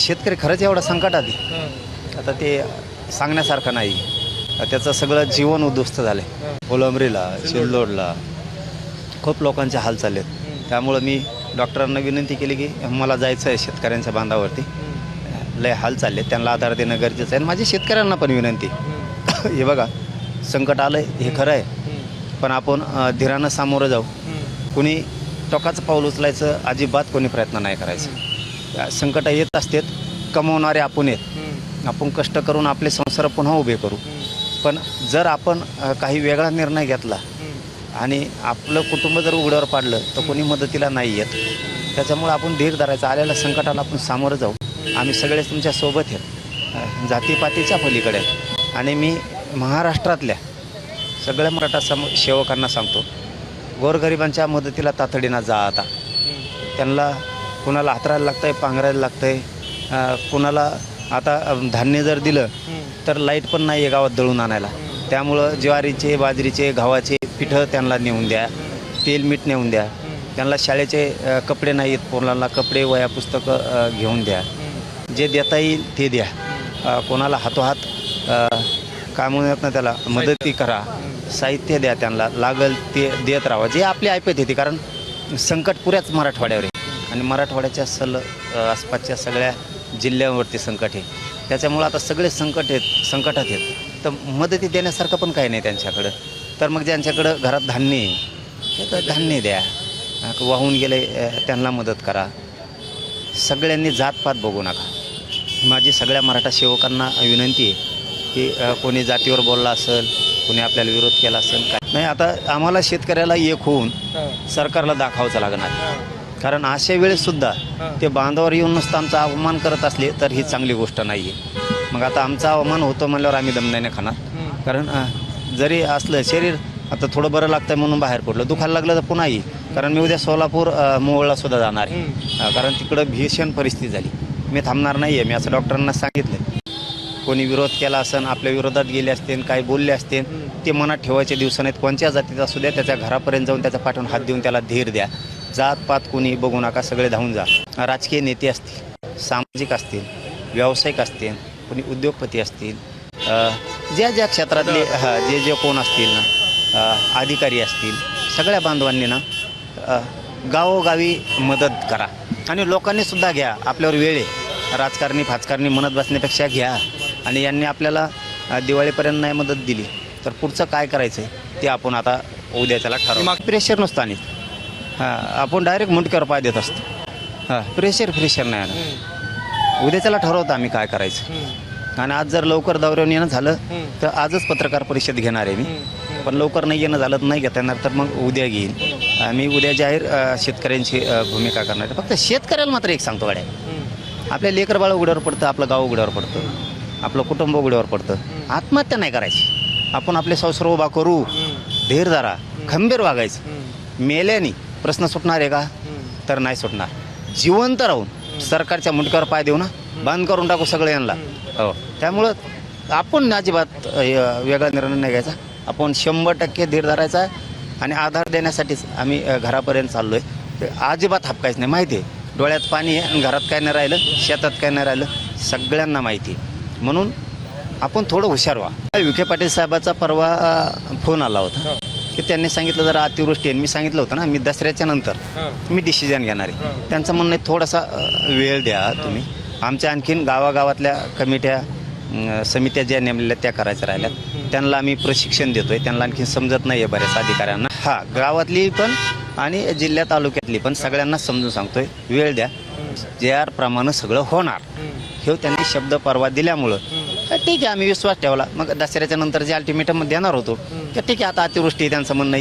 शेतकरी खरंच एवढा संकटात आहे. आता ते सांगण्यासारखं नाही. त्याचं सगळं जीवन उद्ध्वस्त झालं आहे कोलंबरीला चिल्लोडला खूप लोकांचे हाल चालले आहेत. त्यामुळं मी डॉक्टरांना विनंती केली की मला जायचं आहे शेतकऱ्यांच्या बांधावरती. लय हाल चालले आहेत, त्यांना आधार देणं गरजेचं आहे. आणि माझी शेतकऱ्यांना पण विनंती. हे. बघा संकट आलं आहे हे खरं आहे. पण आपण अ, धीरानं सामोरं जाऊ. कुणी टोकाचं पाऊल उचलायचं अजिबात कोणी प्रयत्न नाही करायचं. संकट येत असतात कमवणारे आपण आहेत. आपण कष्ट करून आपले संसार पुन्हा उभे करू. पण जर आपण काही वेगळा निर्णय घेतला आणि आपलं कुटुंब जर उघड्यावर पाडलं तर कोणी मदतीला नाही येत. त्याच्यामुळे आपण धीर धरायचं. आलेल्या संकटाला आपण सामोरं जाऊ. आम्ही सगळेच तुमच्यासोबत आहेत. जातीपातीच्या पलीकडे. आणि मी महाराष्ट्रातल्या सगळ्या मराठा सम सेवकांना सांगतो गोरगरिबांच्या मदतीला तातडीनं जा आता. त्यांना कुणाला हातरायला लागतंय पांघरायला लागतंय. आहे कुणाला आता धान्य जर दिलं तर लाइट पण नाही आहे गावात दळून आणायला. त्यामुळं ज्वारीचे बाजरीचे गव्हाचे पिठं त्यांना नेऊन द्या तेल मीठ नेऊन द्या. त्यांना शाळेचे कपडे नाही आहेत पोरांना कपडे वया पुस्तकं घेऊन द्या. जे देता येईल ते द्या. कोणाला हातोहात काय म्हणूयात ना त्याला मदती करा. साहित्य द्या त्यांना लागल ते देत राहा. जे आपली ऐपत येते कारण संकट पुऱ्याच मराठवाड्यावर आणि मराठवाड्याच्या सल आसपासच्या सगळ्या जिल्ह्यांवरती संकट आहे. त्याच्यामुळं आता सगळे संकट आहेत संकटात आहेत. तर मदती देण्यासारखं पण काही नाही त्यांच्याकडं. तर मग ज्यांच्याकडं घरात धान्य आहे ते तर धान्य द्या. वाहून गेले त्यांना मदत करा. सगळ्यांनी जातपात बघू नका. माझी सगळ्या मराठा सेवकांना विनंती आहे की कोणी जातीवर बोलला असेल कोणी आपल्याला विरोध केला असेल काय नाही आता आम्हाला शेतकऱ्याला एक होऊन सरकारला दाखवायचं लागणार. कारण अशा वेळेससुद्धा ते बांधावर येऊन नुसतं आमचा अवमान करत असले तर ही चांगली गोष्ट नाही आहे मग आता आमचा अवमान होतो म्हणल्यावर आम्ही दमदाने खाणार. कारण जरी असलं शरीर आता थोडं बरं लागतंय म्हणून बाहेर पडलं. दुखायला लागलं तर पुन्हा येईल कारण मी उद्या सोलापूर अ, मोहोळला सुद्धा जाणार आहे. कारण तिकडं भीषण परिस्थिती झाली. मी थांबणार नाही आहे मी असं डॉक्टरांना सांगितलं कोणी विरोध केला असन आपल्या विरोधात गेले असतील काही बोलले असतील ते मनात ठेवायचे दिवस नाहीत. कोणत्या जातीचा असू द्या त्याच्या घरापर्यंत जाऊन त्याच्या पाठवून हात देऊन त्याला धीर द्या. जात पात कोणी बघू नका सगळे धावून जा. राजकीय नेते असतील सामाजिक असतील व्यावसायिक असतील कोणी उद्योगपती असतील ज्या ज्या क्षेत्रातले जे जे कोण असतील ना अधिकारी असतील सगळ्या बांधवांनी ना गावोगावी मदत करा. आणि लोकांनी सुद्धा घ्या आपल्यावर वेळ आहे. राजकारणी फाजकारणी म्हणत बसण्यापेक्षा घ्या. आणि यांनी आपल्याला दिवाळीपर्यंत नाही मदत दिली तर पुढचं काय करायचं आहे ते आपण आता उद्याच्याला ठरवू. प्रेशर नसतं आणि. हां आपण डायरेक्ट मुंडक्यावर पाय देत असतो. हां प्रेशर प्रेशर नाही आणत. उद्याच्याला ठरवतं आम्ही काय करायचं. आणि आज जर लवकर दौऱ्यावर येणं झालं तर आजच पत्रकार परिषद घेणार आहे मी. पण लवकर नाही येणं झालं तर नाही घेता येणार तर मग उद्या घेईन. आम्ही उद्या जाहीर शेतकऱ्यांची भूमिका करणार आहे. फक्त शेतकऱ्याला मात्र एक सांगतो गाड्या. आपल्या लेकर बाळ उघड्यावर पडतं आपलं गाव उघड्यावर पडतं आपलं कुटुंब उघड्यावर पडतं. आत्महत्या नाही करायची. आपण आपले संसार उभा करू. धीर धरा. खंबीर वागायचं. मेल्याने प्रश्न सुटणार आहे का? तर नाही सुटणार. जिवंत राहून सरकारच्या मुंडक्यावर पाय देऊ ना. बंद करून टाकू सगळे यांना. हो. त्यामुळं आपण अजिबात वेगळा निर्णय नाही घ्यायचा. आपण शंभर टक्के धीर धरायचा आहे आणि आधार देण्यासाठीच आम्ही घरापर्यंत चाललो आहे अजिबात हपकायचं नाही. माहिती आहे डोळ्यात पाणी आहे आणि घरात काय नाही राहिलं शेतात काय नाही राहिलं सगळ्यांना माहिती आहे. म्हणून आपण थोडं हुशार व्हा. विखे पाटील साहेबाचा परवा फोन आला होता. की त्यांनी सांगितलं जरा अतिवृष्टी आहे. मी सांगितलं होतं ना मी दसऱ्याच्या नंतर मी डिसिजन घेणार आहे. त्यांचं म्हणणं आहे थोडासा वेळ द्या तुम्ही. आमच्या आणखीन गावागावातल्या कमिट्या समित्या ज्या नेमलेल्या त्या करायच्या राहिल्यात. त्यांना आम्ही प्रशिक्षण देतोय. त्यांना आणखी समजत नाही आहे बऱ्याच अधिकाऱ्यांना. हा गावातली पण आणि जिल्ह्या तालुक्यातली पण सगळ्यांना समजून सांगतोय. वेळ द्या. जे आर प्रमाणे सगळं होणार. हे त्यांनी शब्द परवा दिल्यामुळं तर ठीक आहे आम्ही विश्वास ठेवला. मग दसऱ्याच्या नंतर जे अल्टिमेटम देणार होतो तर ठीक आहे आता अतिवृष्टी त्यांचं म्हणणं